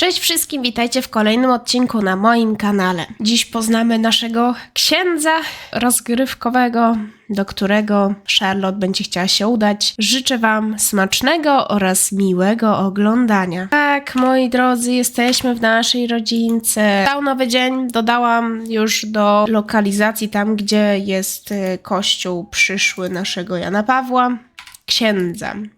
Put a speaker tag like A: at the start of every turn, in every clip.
A: Cześć wszystkim, witajcie w kolejnym odcinku na moim kanale. Dziś poznamy naszego księdza rozgrywkowego, do którego Charlotte będzie chciała się udać. Życzę Wam smacznego oraz miłego oglądania. Tak, moi drodzy, jesteśmy w naszej rodzince. Stał nowy dzień, dodałam już do lokalizacji tam, gdzie jest y, kościół przyszły naszego Jana Pawła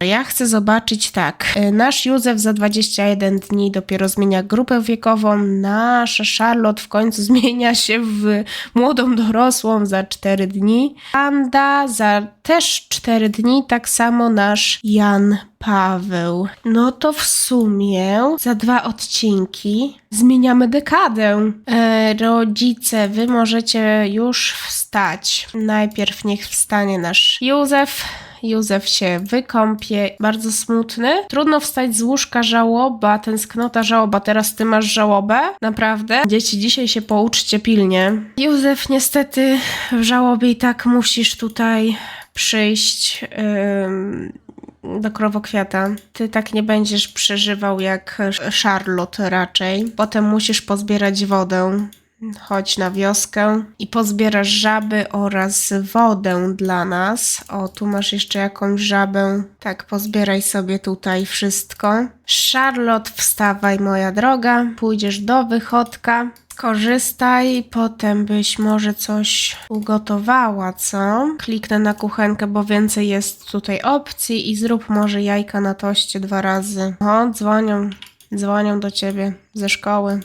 A: Ja chcę zobaczyć tak. y, Nasz Józef za 21 dni dopiero zmienia grupę wiekową. Nasza Charlotte w końcu zmienia się w młodą dorosłą za 4 dni. Anda za też 4 dni, tak samo nasz Jan Paweł. No to w sumie za dwa odcinki zmieniamy dekadę. E, rodzice, wy możecie już wstać. Najpierw niech wstanie nasz Józef. Józef się wykąpie, bardzo smutny. Trudno wstać z łóżka żałoba, tęsknota żałoba. Teraz ty masz żałobę? Naprawdę? Dzieci, dzisiaj się pouczcie pilnie. Józef, niestety w żałobie i tak musisz tutaj przyjść ym, do krowokwiata. Ty tak nie będziesz przeżywał jak Charlotte raczej. Potem musisz pozbierać wodę. Chodź na wioskę i pozbierasz żaby oraz wodę dla nas. O, tu masz jeszcze jakąś żabę. Tak, pozbieraj sobie tutaj wszystko. Charlotte, wstawaj, moja droga. Pójdziesz do wychodka. Korzystaj, potem byś może coś ugotowała, co? Kliknę na kuchenkę, bo więcej jest tutaj opcji i zrób może jajka na toście dwa razy. O, dzwonią, dzwonią do ciebie ze szkoły.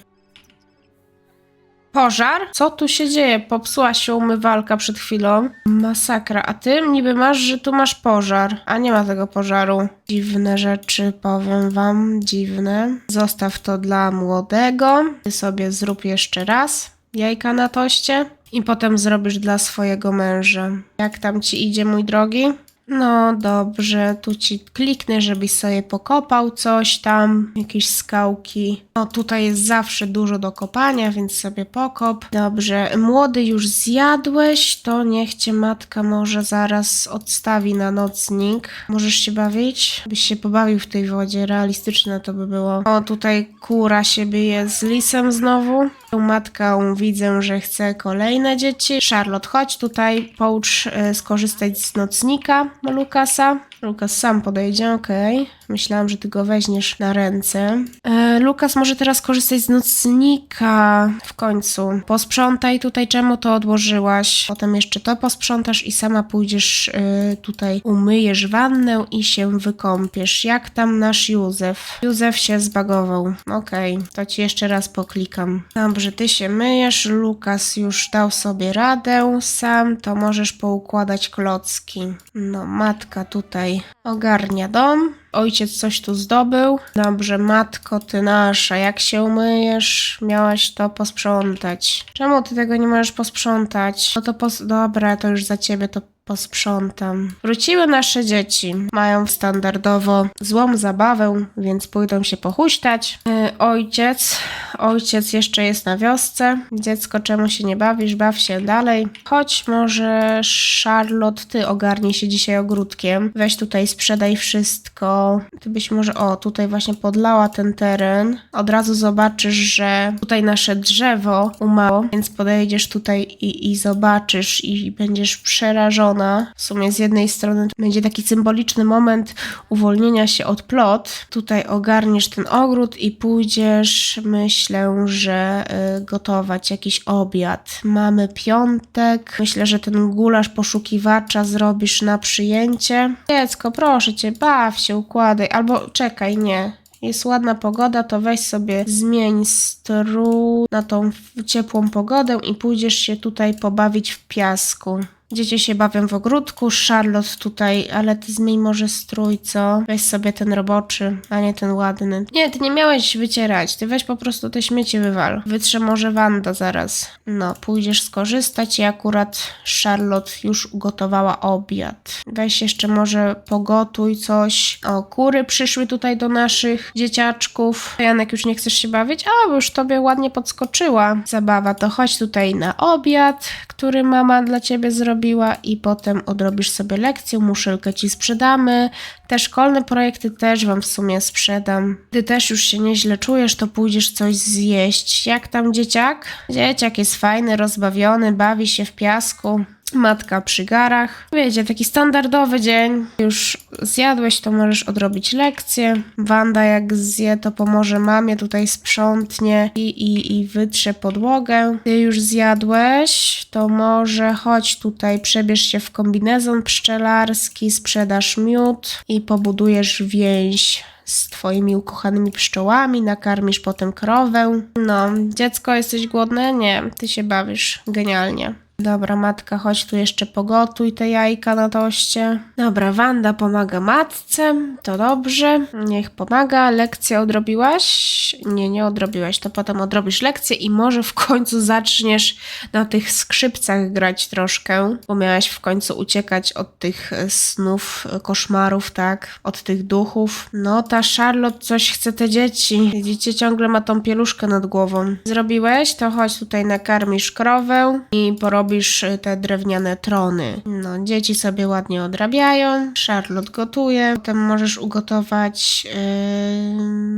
A: Pożar? Co tu się dzieje? Popsuła się umywalka przed chwilą. Masakra. A ty niby masz, że tu masz pożar, a nie ma tego pożaru. Dziwne rzeczy, powiem wam, dziwne. Zostaw to dla młodego. Ty sobie zrób jeszcze raz jajka na toście i potem zrobisz dla swojego męża. Jak tam ci idzie, mój drogi? No dobrze, tu ci kliknę, żebyś sobie pokopał coś tam, jakieś skałki. No tutaj jest zawsze dużo do kopania, więc sobie pokop. Dobrze, młody już zjadłeś, to niech cię matka może zaraz odstawi na nocnik. Możesz się bawić? Byś się pobawił w tej wodzie, realistyczne to by było. O, tutaj kura się bije z lisem znowu. Matką widzę, że chce kolejne dzieci. Charlotte, chodź tutaj, poucz e, skorzystać z nocnika Lukasa. Lukas sam podejdzie, okej. Myślałam, że ty go weźmiesz na ręce. E, Lukas może teraz korzystać z nocnika w końcu. Posprzątaj tutaj, czemu to odłożyłaś. Potem jeszcze to posprzątasz i sama pójdziesz e, tutaj, umyjesz wannę i się wykąpiesz. Jak tam nasz Józef? Józef się zbagował. Okej, to ci jeszcze raz poklikam. Dobrze, ty się myjesz, Lukas już dał sobie radę sam, to możesz poukładać klocki. No, matka tutaj ogarnia dom. Ojciec coś tu zdobył. Dobrze, matko, ty nasza, jak się umyjesz, miałaś to posprzątać. Czemu ty tego nie możesz posprzątać? No to pos... Dobra, to już za ciebie to posprzątam. Wróciły nasze dzieci. Mają standardowo złą zabawę, więc pójdą się pochuśtać. Yy, ojciec, ojciec jeszcze jest na wiosce. Dziecko, czemu się nie bawisz? Baw się dalej. Chodź może Charlotte, ty ogarnij się dzisiaj ogródkiem. Weź tutaj, sprzedaj wszystko. Ty byś może, o, tutaj właśnie podlała ten teren. Od razu zobaczysz, że tutaj nasze drzewo umało, więc podejdziesz tutaj i, i zobaczysz i będziesz przerażona. W sumie z jednej strony będzie taki symboliczny moment uwolnienia się od plot. Tutaj ogarniesz ten ogród i pójdziesz, myślę, że y, gotować jakiś obiad. Mamy piątek. Myślę, że ten gulasz poszukiwacza zrobisz na przyjęcie. Dziecko, proszę cię, baw się, układaj. Albo czekaj, nie. Jest ładna pogoda, to weź sobie zmień strój na tą ciepłą pogodę i pójdziesz się tutaj pobawić w piasku. Dzieci się bawią w ogródku, Charlotte tutaj, ale ty zmień może strój, co? Weź sobie ten roboczy, a nie ten ładny. Nie, ty nie miałeś wycierać, ty weź po prostu te śmieci wywal. Wytrze może Wanda zaraz. No, pójdziesz skorzystać i akurat Charlotte już ugotowała obiad. Weź jeszcze może pogotuj coś. O, kury przyszły tutaj do naszych dzieciaczków. Janek, już nie chcesz się bawić? A, bo już tobie ładnie podskoczyła zabawa. To chodź tutaj na obiad, który mama dla ciebie zrobiła zrobiła i potem odrobisz sobie lekcję, muszelkę ci sprzedamy. Te szkolne projekty też wam w sumie sprzedam. Ty też już się nieźle czujesz, to pójdziesz coś zjeść. Jak tam dzieciak? Dzieciak jest fajny, rozbawiony, bawi się w piasku. Matka przy garach. Wiecie, taki standardowy dzień. Już zjadłeś, to możesz odrobić lekcję. Wanda jak zje, to pomoże mamie, tutaj sprzątnie i, i, i wytrze podłogę. Ty już zjadłeś, to może chodź tutaj, przebierz się w kombinezon pszczelarski, sprzedasz miód i pobudujesz więź z twoimi ukochanymi pszczołami, nakarmisz potem krowę. No, dziecko, jesteś głodne? Nie, ty się bawisz genialnie. Dobra, matka, chodź tu jeszcze pogotuj te jajka na toście. Dobra, Wanda pomaga matce, to dobrze, niech pomaga. Lekcję odrobiłaś? Nie, nie odrobiłaś, to potem odrobisz lekcję i może w końcu zaczniesz na tych skrzypcach grać troszkę, bo miałaś w końcu uciekać od tych e, snów, e, koszmarów, tak? Od tych duchów. No, ta Charlotte coś chce te dzieci. Widzicie, ciągle ma tą pieluszkę nad głową. Zrobiłeś? To chodź tutaj nakarmisz krowę i porobisz y, te drewniane trony. No, dzieci sobie ładnie odrabiają. Charlotte gotuje. Potem możesz ugotować, yy,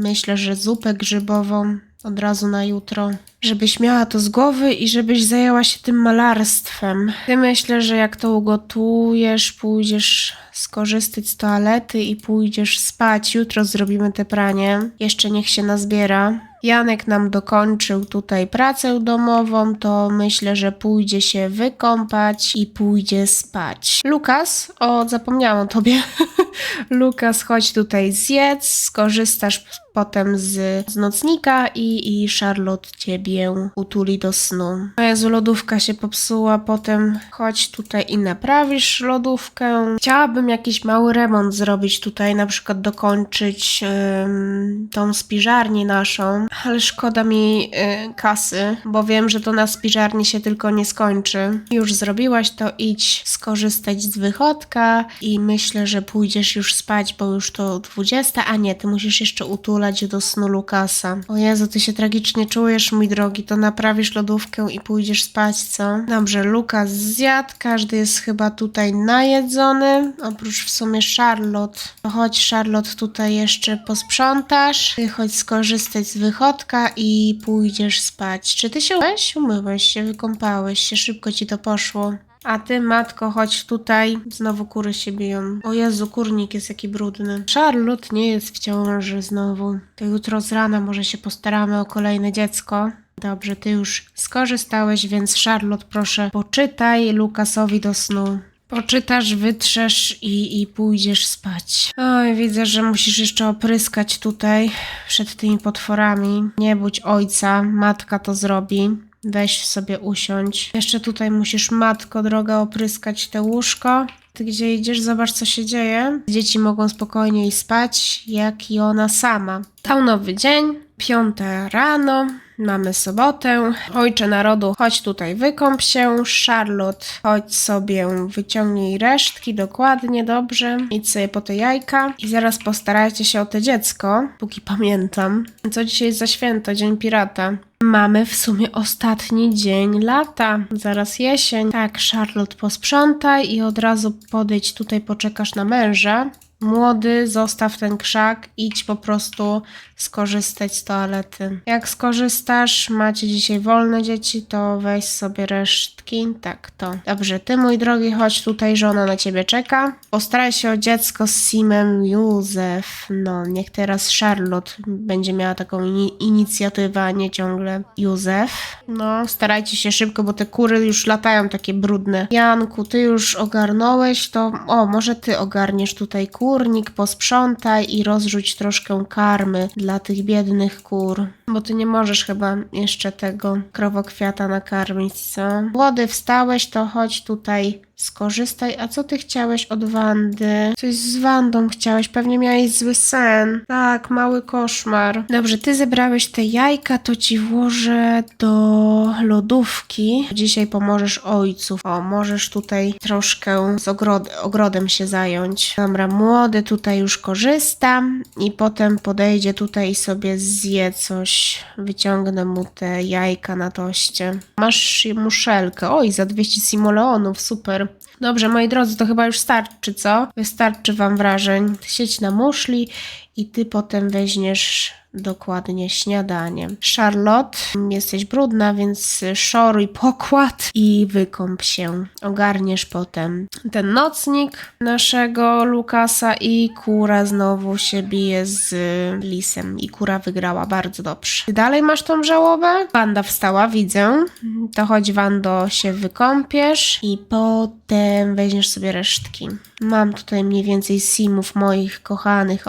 A: myślę, że zupę grzybową od razu na jutro, żebyś miała to z głowy i żebyś zajęła się tym malarstwem. Ty myślę, że jak to ugotujesz, pójdziesz skorzystać z toalety i pójdziesz spać. Jutro zrobimy te pranie. Jeszcze niech się nazbiera. Janek nam dokończył tutaj pracę domową, to myślę, że pójdzie się wykąpać i pójdzie spać. Lukas, o, zapomniałam o tobie. Lukas, chodź tutaj zjedz, skorzystasz potem z, z nocnika i, i Charlotte ciebie utuli do snu. O Jezu, lodówka się popsuła, potem chodź tutaj i naprawisz lodówkę. Chciałabym jakiś mały remont zrobić tutaj, na przykład dokończyć tą spiżarnię naszą, ale szkoda mi y, kasy, bo wiem, że to na spiżarni się tylko nie skończy. Już zrobiłaś to, idź skorzystać z wychodka i myślę, że pójdziesz już spać, bo już to 20, a nie, ty musisz jeszcze utulać do snu Lukasa. O Jezu, ty się tragicznie czujesz, mój drogi, to naprawisz lodówkę i pójdziesz spać, co? Dobrze, Lukas zjadł, każdy jest chyba tutaj najedzony, oprócz w sumie Charlotte. Chodź Charlotte tutaj jeszcze posprzątasz, ty chodź skorzystać z wychodka i pójdziesz spać. Czy ty się umyłeś? Umyłeś się, wykąpałeś się, szybko ci to poszło. A ty, matko, chodź tutaj. Znowu kury się biją. O Jezu, kurnik jest jaki brudny. Charlotte nie jest w ciąży znowu. To jutro z rana może się postaramy o kolejne dziecko. Dobrze, ty już skorzystałeś, więc Charlotte, proszę, poczytaj Lukasowi do snu. Poczytasz, wytrzesz i, i pójdziesz spać. Oj, widzę, że musisz jeszcze opryskać tutaj przed tymi potworami. Nie budź ojca, matka to zrobi. Weź sobie usiądź. Jeszcze tutaj musisz, matko droga, opryskać te łóżko. Ty gdzie idziesz, zobacz co się dzieje. Dzieci mogą spokojniej spać, jak i ona sama. Dał nowy dzień, piąte rano, mamy sobotę. Ojcze narodu, chodź tutaj, wykąp się. Charlotte, chodź sobie, wyciągnij resztki, dokładnie, dobrze. Idź sobie po te jajka i zaraz postarajcie się o te dziecko, póki pamiętam. Co dzisiaj jest za święto, Dzień Pirata. Mamy w sumie ostatni dzień lata, zaraz jesień. Tak, Charlotte, posprzątaj i od razu podejdź tutaj, poczekasz na męża. Młody, zostaw ten krzak, idź po prostu skorzystać z toalety. Jak skorzystasz, macie dzisiaj wolne dzieci, to weź sobie resztki. Tak, to. Dobrze, ty mój drogi, chodź tutaj, żona na ciebie czeka. Postaraj się o dziecko z Simem Józef. No, niech teraz Charlotte będzie miała taką ini- inicjatywę, a nie ciągle Józef. No, starajcie się szybko, bo te kury już latają takie brudne. Janku, ty już ogarnąłeś to. O, może ty ogarniesz tutaj kurnik, posprzątaj i rozrzuć troszkę karmy dla tych biednych kur. Bo ty nie możesz chyba jeszcze tego krowokwiata nakarmić, co? Młody, wstałeś, to chodź tutaj skorzystaj. A co ty chciałeś od Wandy? Coś z Wandą chciałeś, pewnie miałeś zły sen. Tak, mały koszmar. Dobrze, ty zebrałeś te jajka, to ci włożę do lodówki. Dzisiaj pomożesz ojców. O, możesz tutaj troszkę z ogrod ogrodem się zająć. Dobra, młody tutaj już korzysta i potem podejdzie tutaj i sobie zje coś. Wyciągnę mu te jajka na toście. Masz muszelkę. Oj, za 200 simoleonów, super. Dobrze, moi drodzy, to chyba już starczy, co? Wystarczy wam wrażeń. Siedź na muszli i ty potem weźmiesz dokładnie śniadanie. Charlotte, jesteś brudna, więc szoruj pokład i wykąp się. Ogarniesz potem ten nocnik naszego Lukasa i kura znowu się bije z lisem i kura wygrała bardzo dobrze. Ty dalej masz tą żałobę? Wanda wstała, widzę. To chodź Wando się wykąpiesz i potem weźmiesz sobie resztki. Mam tutaj mniej więcej simów moich kochanych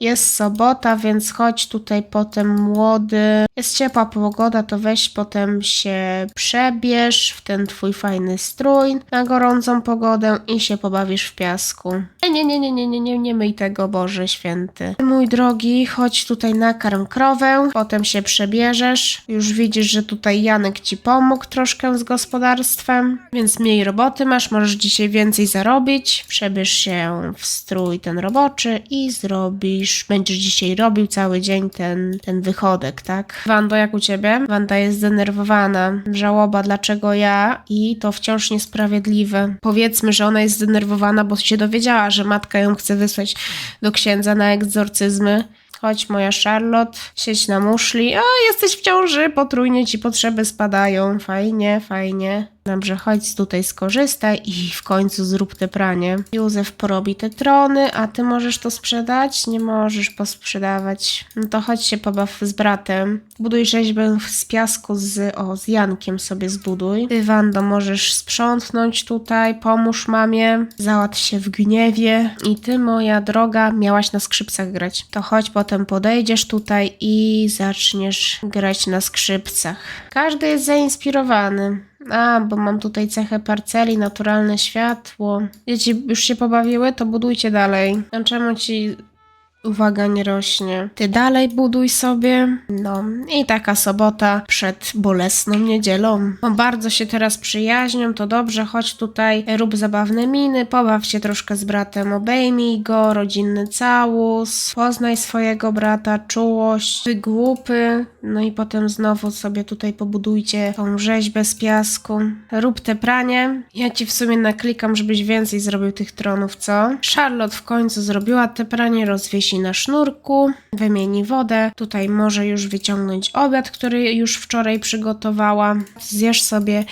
A: Jest sobota, więc chodź tutaj potem młody. Jest ciepła pogoda, to weź potem się przebierz w ten twój fajny strój na gorącą pogodę i się pobawisz w piasku. Nie, nie, nie, nie, nie, nie, nie, nie myj tego, Boże Święty. Mój drogi, chodź tutaj nakarm krowę, potem się przebierzesz. Już widzisz, że tutaj Janek ci pomógł troszkę z gospodarstwem, więc mniej roboty masz, możesz dzisiaj więcej zarobić. Przebierz się w strój ten roboczy i zrobisz, będziesz dzisiaj robił cały dzień ten, ten wychodek, tak? Wando, jak u ciebie? Wanda jest zdenerwowana. Żałoba, dlaczego ja? I to wciąż niesprawiedliwe. Powiedzmy, że ona jest zdenerwowana, bo się dowiedziała, że matka ją chce wysłać do księdza na egzorcyzmy. Chodź, moja Charlotte, siedź na muszli. A, jesteś w ciąży, potrójnie ci potrzeby spadają. Fajnie, fajnie. Dobrze, chodź tutaj, skorzystaj i w końcu zrób te pranie. Józef porobi te trony, a ty możesz to sprzedać? Nie możesz posprzedawać. No to chodź się pobaw z bratem. Buduj rzeźbę z piasku z, o, z Jankiem sobie zbuduj. Ty, Wando, możesz sprzątnąć tutaj, pomóż mamie, załatw się w gniewie. I ty, moja droga, miałaś na skrzypcach grać. To chodź, potem podejdziesz tutaj i zaczniesz grać na skrzypcach. Każdy jest zainspirowany. A, bo mam tutaj cechę parceli, naturalne światło. Dzieci już się pobawiły, to budujcie dalej. A czemu ci uwaga nie rośnie? Ty dalej buduj sobie. No i taka sobota przed bolesną niedzielą. Bo bardzo się teraz przyjaźnią, to dobrze, chodź tutaj, rób zabawne miny, pobaw się troszkę z bratem, obejmij go, rodzinny całus, poznaj swojego brata, czułość, wygłupy, no i potem znowu sobie tutaj pobudujcie tą rzeźbę z piasku. Rób te pranie. Ja ci w sumie naklikam, żebyś więcej zrobił tych tronów, co? Charlotte w końcu zrobiła te pranie, rozwiesi na sznurku, wymieni wodę. Tutaj może już wyciągnąć obiad, który już wczoraj przygotowała. Zjesz sobie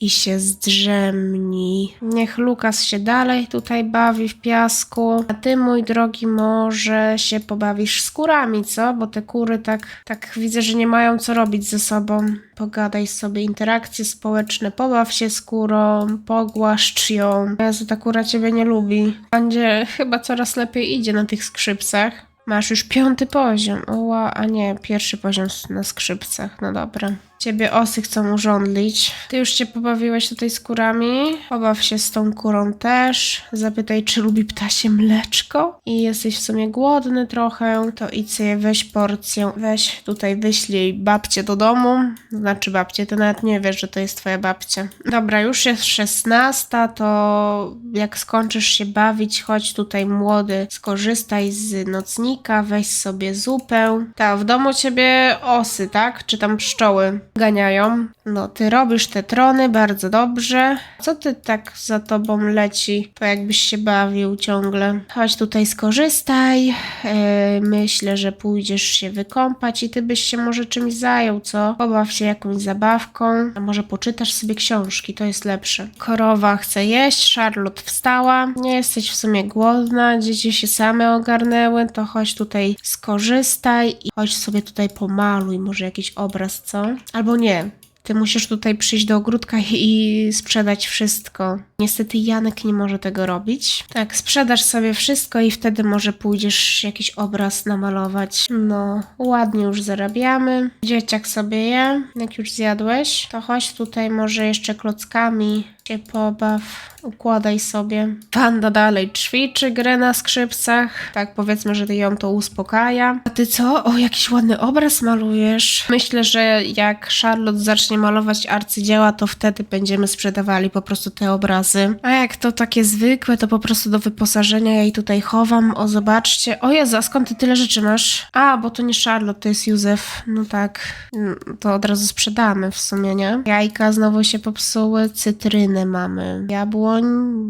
A: i się zdrzemnij. Niech Lukas się dalej tutaj bawi w piasku, a ty, mój drogi, może się pobawisz z kurami, co? Bo te kury tak, tak widzę, że nie mają co robić ze sobą. Pogadaj sobie, interakcje społeczne, pobaw się z kurą, pogłaszcz ją. Jezu, ta kura ciebie nie lubi. Będzie chyba coraz lepiej idzie na tych skrzypcach. Masz już piąty poziom. Oła, a nie, pierwszy poziom na skrzypcach. No dobra. Ciebie osy chcą urządlić. Ty już się pobawiłeś tutaj z kurami. Pobaw się z tą kurą też. Zapytaj, czy lubi ptasie mleczko. I jesteś w sumie głodny trochę. To idź sobie weź porcję. Weź tutaj wyślij babcię do domu. Znaczy babcię, ty nawet nie wiesz, że to jest twoja babcia. Dobra, już jest 16, to jak skończysz się bawić, chodź tutaj młody, skorzystaj z nocnika, weź sobie zupę. Ta, w domu ciebie osy, tak? Czy tam pszczoły ganiają. No, ty robisz te trony bardzo dobrze. Co ty tak za tobą leci? To jakbyś się bawił ciągle. Chodź tutaj, skorzystaj. E, myślę, że pójdziesz się wykąpać i ty byś się może czymś zajął, co? Pobaw się jakąś zabawką, a może poczytasz sobie książki, to jest lepsze. Korowa chce jeść, Charlotte wstała. Nie jesteś w sumie głodna, dzieci się same ogarnęły, to chodź tutaj, skorzystaj i chodź sobie tutaj pomaluj, może jakiś obraz, co? Albo nie. Ty musisz tutaj przyjść do ogródka i sprzedać wszystko. Niestety Janek nie może tego robić. Tak, sprzedasz sobie wszystko i wtedy może pójdziesz jakiś obraz namalować. No, ładnie już zarabiamy. Dzieciak sobie je. Jak już zjadłeś, to chodź tutaj może jeszcze klockami się pobaw. Układaj sobie. Wanda dalej ćwiczy grę na skrzypcach. Tak, powiedzmy, że ją to uspokaja. A ty co? O, jakiś ładny obraz malujesz. Myślę, że jak Charlotte zacznie malować arcydzieła, to wtedy będziemy sprzedawali po prostu te obrazy. A jak to takie zwykłe, to po prostu do wyposażenia ja jej tutaj chowam. O, zobaczcie. O Jezu, skąd ty tyle rzeczy masz? A, bo to nie Charlotte, to jest Józef. No tak, Mm, to od razu sprzedamy w sumie, nie? Jajka znowu się popsuły, cytryny mamy. Jabłoń,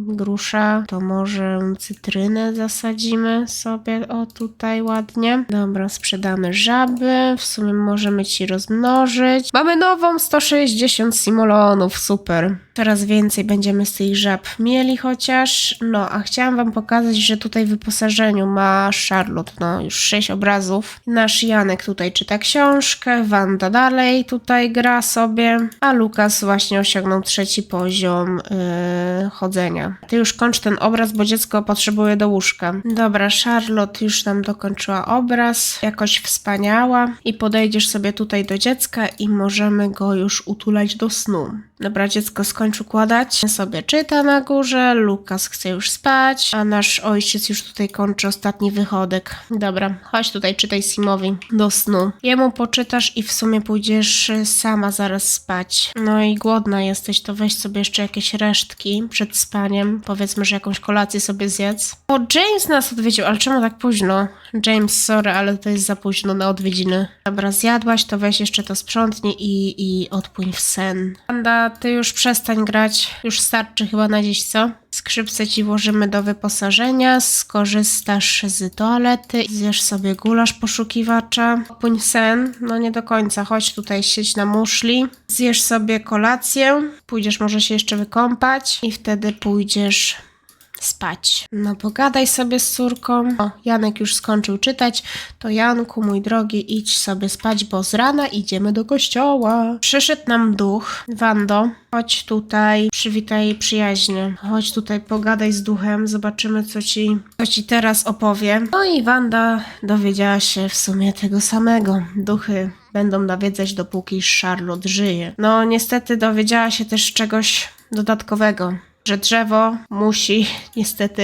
A: grusza, to może cytrynę zasadzimy sobie, o tutaj ładnie. Dobra, sprzedamy żaby, w sumie możemy ci rozmnożyć. Mamy nową 160 simolonów, super. Coraz więcej będziemy z tych żab mieli chociaż. No, a chciałam wam pokazać, że tutaj w wyposażeniu ma Charlotte, no już 6 obrazów. Nasz Janek tutaj czyta książkę, Wanda dalej tutaj gra sobie, a Lukas właśnie osiągnął trzeci poziom yy, chodzenia. Ty już kończ ten obraz, bo dziecko potrzebuje do łóżka. Dobra, Charlotte już nam dokończyła obraz, jakoś wspaniała i podejdziesz sobie tutaj do dziecka i możemy go już utulać do snu. Dobra, dziecko skończ układać. Sobie czyta na górze, Lukas chce już spać, a nasz ojciec już tutaj kończy ostatni wychodek. Dobra, chodź tutaj, czytaj Simowi do snu. Jemu poczytasz i w sumie pójdziesz sama zaraz spać. No i głodna jesteś, to weź sobie jeszcze jakieś resztki przed spaniem. Powiedzmy, że jakąś kolację sobie zjedz. O, James nas odwiedził, ale czemu tak późno? James, sorry, ale to jest za późno na odwiedziny. Dobra, zjadłaś, to weź jeszcze to sprzątnij i, i odpłyń w sen. Panda, ty już przestań grać. Już starczy chyba na dziś, co? Skrzypce ci włożymy do wyposażenia, skorzystasz z toalety, zjesz sobie gulasz poszukiwacza, płyń sen, no nie do końca, chodź tutaj siedź na muszli, zjesz sobie kolację, pójdziesz może się jeszcze wykąpać i wtedy pójdziesz spać. No pogadaj sobie z córką. O, Janek już skończył czytać. To Janku, mój drogi, idź sobie spać, bo z rana idziemy do kościoła. Przyszedł nam duch. Wando, chodź tutaj, przywitaj przyjaźnie. Chodź tutaj, pogadaj z duchem, zobaczymy co ci, co ci teraz opowie. No i Wanda dowiedziała się w sumie tego samego. Duchy będą nawiedzać dopóki Charlotte żyje. No niestety dowiedziała się też czegoś dodatkowego że drzewo musi niestety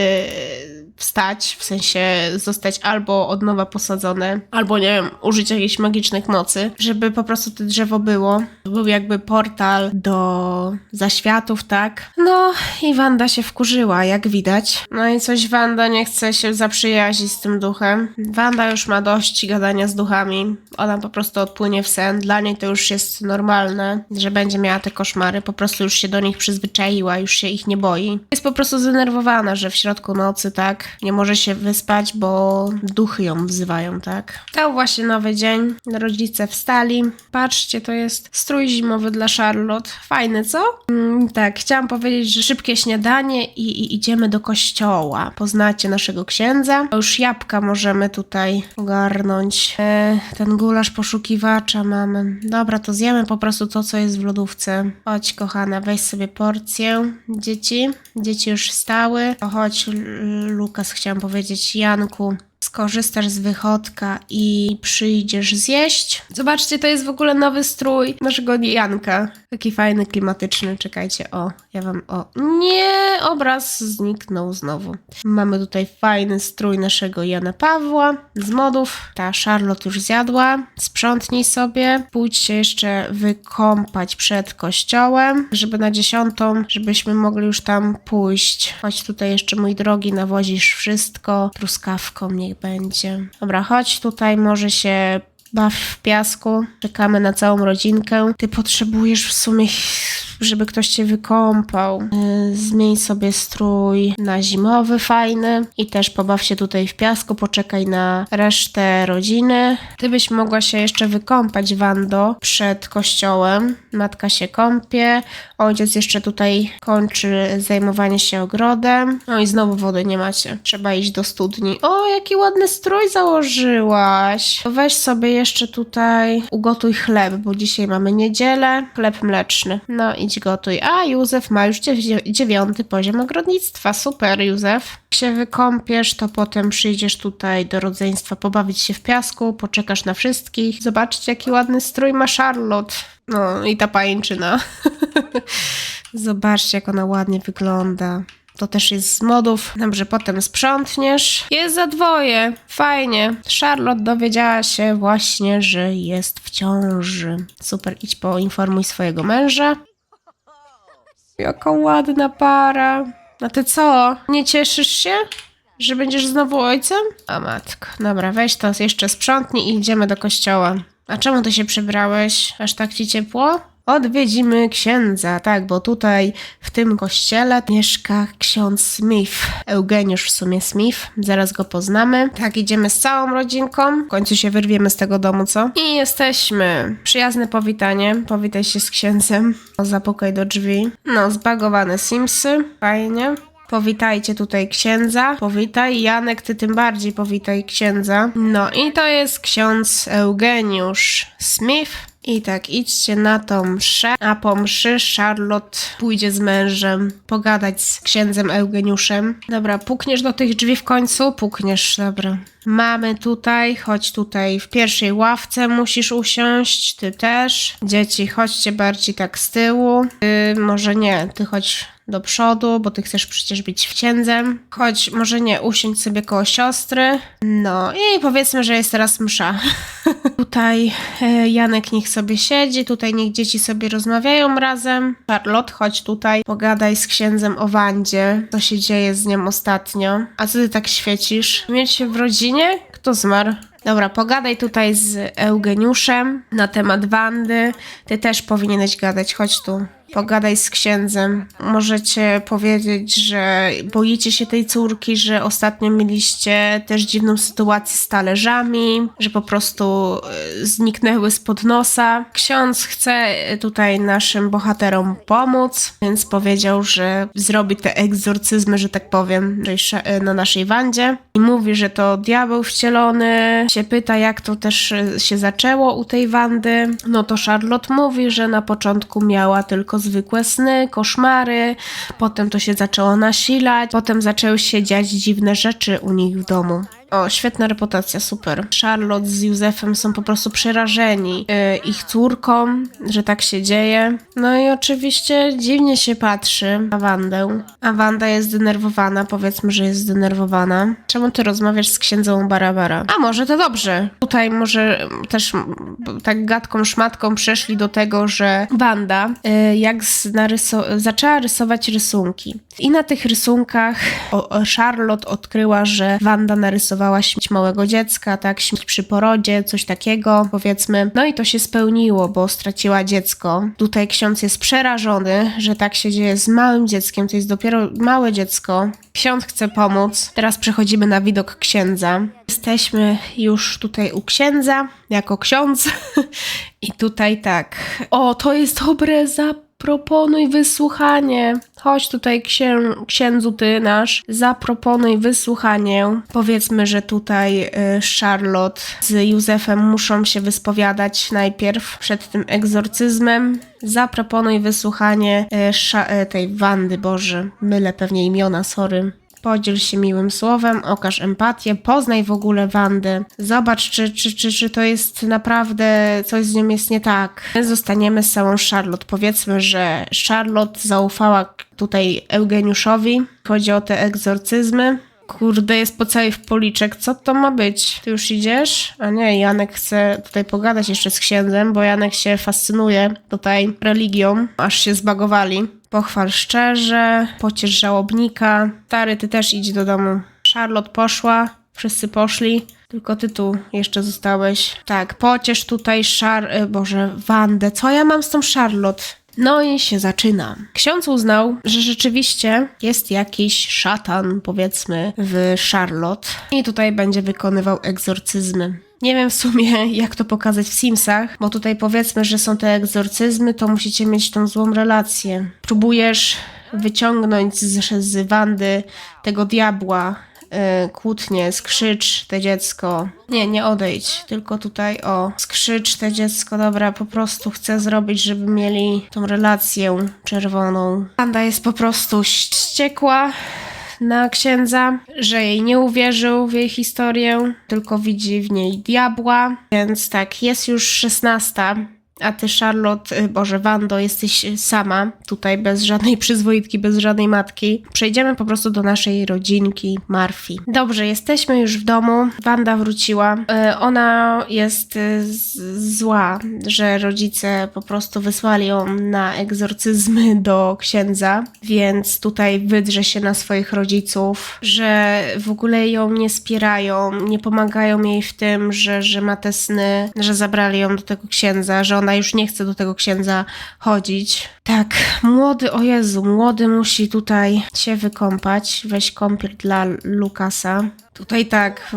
A: wstać, w sensie zostać albo od nowa posadzone, albo nie wiem, użyć jakiejś magicznych mocy, żeby po prostu to drzewo było. Był jakby portal do zaświatów, tak? No i Wanda się wkurzyła, jak widać. No i coś Wanda nie chce się zaprzyjaźnić z tym duchem. Wanda już ma dość gadania z duchami. Ona po prostu odpłynie w sen. Dla niej to już jest normalne, że będzie miała te koszmary. Po prostu już się do nich przyzwyczaiła, już się ich nie boi. Jest po prostu zdenerwowana, że w środku nocy, tak, nie może się wyspać, bo duchy ją wzywają, tak. To właśnie nowy dzień. Rodzice wstali. Patrzcie, to jest strój zimowy dla Charlotte. Fajny, co? Mm, tak, chciałam powiedzieć, że szybkie śniadanie i, i idziemy do kościoła. Poznacie naszego księdza. Już jabłka możemy tutaj ogarnąć. E, ten gulasz poszukiwacza mamy. Dobra, to zjemy po prostu to, co jest w lodówce. Chodź, kochana, weź sobie porcję. Dzieci, dzieci już wstały. To chodź, L- Chciałam powiedzieć, Janku. Skorzystasz z wychodka i przyjdziesz zjeść. Zobaczcie, to jest w ogóle nowy strój naszego Janka. Taki fajny, klimatyczny. Czekajcie, o, ja wam, o. Nie, obraz zniknął znowu. Mamy tutaj fajny strój naszego Jana Pawła z modów. Ta Charlotte już zjadła. Sprzątnij sobie. Pójdź się jeszcze wykąpać przed kościołem, żeby na dziesiątą, żebyśmy mogli już tam pójść. Chodź tutaj jeszcze, mój drogi, nawozisz wszystko. Truskawką niech będzie. Dobra, chodź tutaj, może się baw w piasku. Czekamy na całą rodzinkę. Ty potrzebujesz w sumie, żeby ktoś cię wykąpał. Yy, Zmień sobie strój na zimowy, fajny. I też pobaw się tutaj w piasku. Poczekaj na resztę rodziny. Ty byś mogła się jeszcze wykąpać, Wando, przed kościołem. Matka się kąpie. Ojciec jeszcze tutaj kończy zajmowanie się ogrodem. No i znowu wody nie macie. Trzeba iść do studni. O, jaki ładny strój założyłaś. Weź sobie jeszcze tutaj ugotuj chleb, bo dzisiaj mamy niedzielę. Chleb mleczny. No gotuj. A, Józef ma już dziew- dziewiąty poziom ogrodnictwa. Super, Józef. Jak się wykąpiesz, to potem przyjdziesz tutaj do rodzeństwa pobawić się w piasku, poczekasz na wszystkich. Zobaczcie, jaki ładny strój ma Charlotte. No i ta pajęczyna. Zobaczcie, jak ona ładnie wygląda. To też jest z modów. Dobrze, potem sprzątniesz. Jest za dwoje. Fajnie. Charlotte dowiedziała się właśnie, że jest w ciąży. Super, idź poinformuj swojego męża. Jaka ładna para. A ty co? Nie cieszysz się? Że będziesz znowu ojcem? A matko. Dobra, weź to jeszcze sprzątnij i idziemy do kościoła. A czemu ty się przebrałeś? Aż tak ci ciepło? Odwiedzimy księdza, tak, bo tutaj w tym kościele mieszka ksiądz Smith. Eugeniusz w sumie Smith. Zaraz go poznamy. Tak, idziemy z całą rodzinką. W końcu się wyrwiemy z tego domu, co? I jesteśmy. Przyjazne powitanie. Powitaj się z księdzem. O, zapukaj do drzwi. No, zbagowane Simsy. Fajnie. Powitajcie tutaj księdza. Powitaj. Janek, ty tym bardziej powitaj księdza. No i to jest ksiądz Eugeniusz Smith. I tak, idźcie na tą mszę, a po mszy Charlotte pójdzie z mężem pogadać z księdzem Eugeniuszem. Dobra, pukniesz do tych drzwi w końcu? Pukniesz, dobra. Mamy tutaj, chodź tutaj w pierwszej ławce musisz usiąść, ty też. Dzieci, chodźcie bardziej tak z tyłu. Ty, może nie, ty chodź do przodu, bo ty chcesz przecież być księdzem. Chodź, może nie, usiądź sobie koło siostry. No i powiedzmy, że jest teraz msza. tutaj e, Janek niech sobie siedzi, tutaj niech dzieci sobie rozmawiają razem. Charlotte, chodź tutaj, pogadaj z księdzem o Wandzie, co się dzieje z nią ostatnio. A co ty tak świecisz? Mieć się w rodzinie? Kto zmarł? Dobra, pogadaj tutaj z Eugeniuszem na temat Wandy. Ty też powinieneś gadać, chodź tu. Pogadaj z księdzem. Możecie powiedzieć, że boicie się tej córki, że ostatnio mieliście też dziwną sytuację z talerzami, że po prostu y, zniknęły spod nosa. Ksiądz chce tutaj naszym bohaterom pomóc, więc powiedział, że zrobi te egzorcyzmy, że tak powiem, na naszej Wandzie. I mówi, że to diabeł wcielony. Się pyta, jak to też się zaczęło u tej Wandy. No to Charlotte mówi, że na początku miała tylko zwykłe sny, koszmary, potem to się zaczęło nasilać, potem zaczęły się dziać dziwne rzeczy u nich w domu. O, świetna reputacja, super. Charlotte z Józefem są po prostu przerażeni yy, ich córką, że tak się dzieje. No i oczywiście dziwnie się patrzy na Wandę. A Wanda jest zdenerwowana, powiedzmy, że jest zdenerwowana. Czemu ty rozmawiasz z księdzą Barabara? A może to dobrze. Tutaj może też tak gadką, szmatką przeszli do tego, że Wanda yy, jak naryso- zaczęła rysować rysunki. I na tych rysunkach o, o Charlotte odkryła, że Wanda narysowała śmierć małego dziecka, tak, śmierć przy porodzie, coś takiego, powiedzmy. No i to się spełniło, bo straciła dziecko. Tutaj ksiądz jest przerażony, że tak się dzieje z małym dzieckiem, to jest dopiero małe dziecko. Ksiądz chce pomóc. Teraz przechodzimy na widok księdza. Jesteśmy już tutaj u księdza, jako ksiądz. I tutaj tak. O, to jest dobre za Proponuj wysłuchanie. Chodź tutaj, księ księdzu ty nasz, zaproponuj wysłuchanie. Powiedzmy, że tutaj y, Charlotte z Józefem muszą się wyspowiadać najpierw przed tym egzorcyzmem. Zaproponuj wysłuchanie y, y, tej Wandy, Boże, mylę pewnie imiona, sorry. Podziel się miłym słowem, okaż empatię, poznaj w ogóle Wandę. Zobacz, czy, czy, czy, czy to jest naprawdę, coś z nią jest nie tak. My zostaniemy z całą Charlotte. Powiedzmy, że Charlotte zaufała tutaj Eugeniuszowi. Chodzi o te egzorcyzmy. Kurde, jest po całej w policzek. Co to ma być? Ty już idziesz? A nie, Janek chce tutaj pogadać jeszcze z księdzem, bo Janek się fascynuje tutaj religią, aż się zbagowali. Pochwal szczerze, pociesz żałobnika. Stary, ty też idź do domu. Charlotte poszła, wszyscy poszli. Tylko ty tu jeszcze zostałeś. Tak, pociesz tutaj Szar... e, Boże, Wandę. Co ja mam z tą Charlotte? No i się zaczyna. Ksiądz uznał, że rzeczywiście jest jakiś szatan, powiedzmy, w Charlotte i tutaj będzie wykonywał egzorcyzmy. Nie wiem w sumie, jak to pokazać w Simsach, bo tutaj powiedzmy, że są te egzorcyzmy, to musicie mieć tą złą relację. Próbujesz wyciągnąć z, z Wandy tego diabła, yy, kłótnie, skrzycz te dziecko. Nie, nie odejdź, tylko tutaj o, skrzycz te dziecko, dobra, po prostu chcę zrobić, żeby mieli tą relację czerwoną. Wanda jest po prostu wściekła na księdza, że jej nie uwierzył w jej historię, tylko widzi w niej diabła. Więc tak, jest już szesnasta a ty, Charlotte, y, Boże, Wando, jesteś sama tutaj, bez żadnej przyzwoitki, bez żadnej matki. Przejdziemy po prostu do naszej rodzinki, Marfi. Dobrze, jesteśmy już w domu. Wanda wróciła. Y, Ona jest y, zła, że rodzice po prostu wysłali ją na egzorcyzmy do księdza, więc tutaj wydrze się na swoich rodziców, że w ogóle ją nie wspierają, nie pomagają jej w tym, że, że ma te sny, że zabrali ją do tego księdza, że ona już nie chce do tego księdza chodzić. Tak, młody, o Jezu, młody musi tutaj się wykąpać. Weź kąpiel dla Lukasa. Tutaj tak,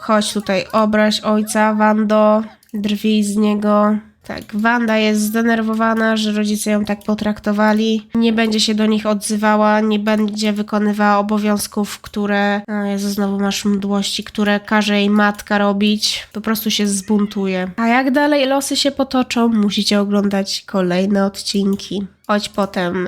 A: chodź tutaj, obraź ojca, Wando, drwij z niego. Tak, Wanda jest zdenerwowana, że rodzice ją tak potraktowali. Nie będzie się do nich odzywała, nie będzie wykonywała obowiązków, które. O Jezu, znowu masz mdłości, które każe jej matka robić. Po prostu się zbuntuje. A jak dalej losy się potoczą, musicie oglądać kolejne odcinki. Chodź potem,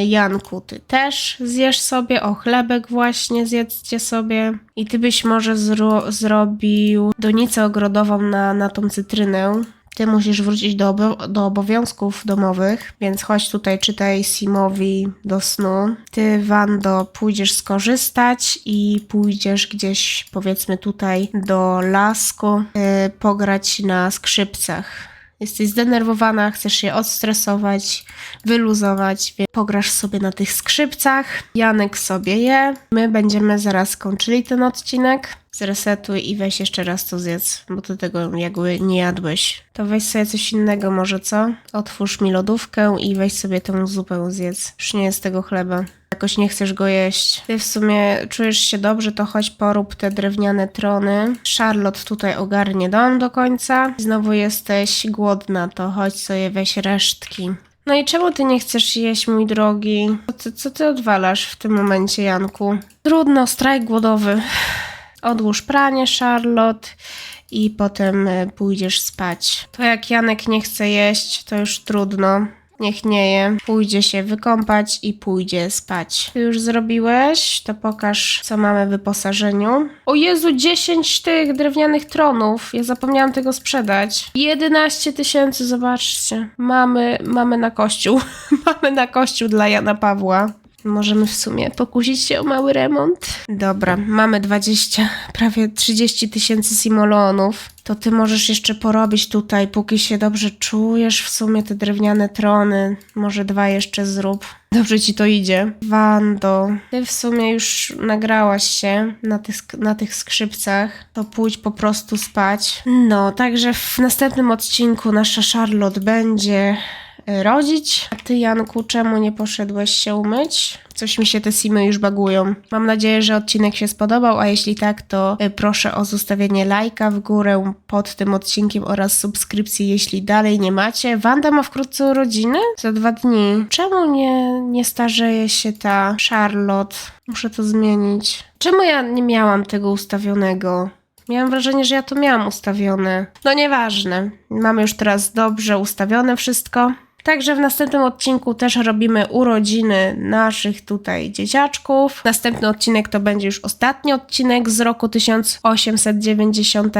A: y, Janku, ty też zjesz sobie, o chlebek właśnie zjedzcie sobie. I ty byś może zro- zrobił donicę ogrodową na, na tą cytrynę. Ty musisz wrócić do, obo- do obowiązków domowych, więc chodź tutaj, czytaj Simowi do snu. Ty, Wando, pójdziesz skorzystać i pójdziesz gdzieś, powiedzmy tutaj, do lasku, y, pograć na skrzypcach. Jesteś zdenerwowana, chcesz się odstresować, wyluzować, więc pograsz sobie na tych skrzypcach. Janek sobie je. My będziemy zaraz kończyli ten odcinek. Zresetuj i weź jeszcze raz to zjedz, bo ty tego jakby nie jadłeś. To weź sobie coś innego może, co? Otwórz mi lodówkę i weź sobie tę zupę zjedz. Już nie jest tego chleba. Jakoś nie chcesz go jeść. Ty w sumie czujesz się dobrze, to chodź porób te drewniane trony. Charlotte tutaj ogarnie dom do końca. Znowu jesteś głodna, to chodź sobie weź resztki. No i czemu ty nie chcesz jeść, mój drogi? Co ty, co ty odwalasz w tym momencie, Janku? Trudno, strajk głodowy. Odłóż pranie, Charlotte, i potem e, pójdziesz spać. To jak Janek nie chce jeść, to już trudno. Niech nie je. Pójdzie się wykąpać i pójdzie spać. Ty już zrobiłeś? To pokaż, co mamy w wyposażeniu. O Jezu, 10 tych drewnianych tronów. Ja zapomniałam tego sprzedać. 11 tysięcy, zobaczcie. Mamy, mamy na kościół. mamy na kościół dla Jana Pawła. Możemy w sumie pokusić się o mały remont. Dobra, mamy 20, prawie 30 tysięcy simolonów. To ty możesz jeszcze porobić tutaj, póki się dobrze czujesz. W sumie te drewniane trony. Może dwa jeszcze zrób. Dobrze ci to idzie. Wando, ty w sumie już nagrałaś się na tych, na tych skrzypcach. To pójdź po prostu spać. No, także w następnym odcinku nasza Charlotte będzie rodzić. A ty, Janku, czemu nie poszedłeś się umyć? Coś mi się te simy już bagują. Mam nadzieję, że odcinek się spodobał, a jeśli tak, to e, proszę o zostawienie lajka w górę pod tym odcinkiem oraz subskrypcji, jeśli dalej nie macie. Wanda ma wkrótce urodziny? Za dwa dni. Czemu nie, nie starzeje się ta Charlotte? Muszę to zmienić. Czemu ja nie miałam tego ustawionego? Miałam wrażenie, że ja to miałam ustawione. No nieważne. Mamy już teraz dobrze ustawione wszystko. Także w następnym odcinku też robimy urodziny naszych tutaj dzieciaczków. Następny odcinek to będzie już ostatni odcinek z roku 1890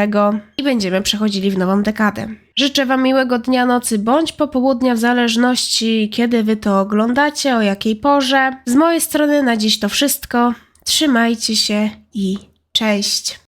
A: i będziemy przechodzili w nową dekadę. Życzę Wam miłego dnia, nocy bądź popołudnia, w zależności kiedy Wy to oglądacie, o jakiej porze. Z mojej strony na dziś to wszystko. Trzymajcie się i cześć!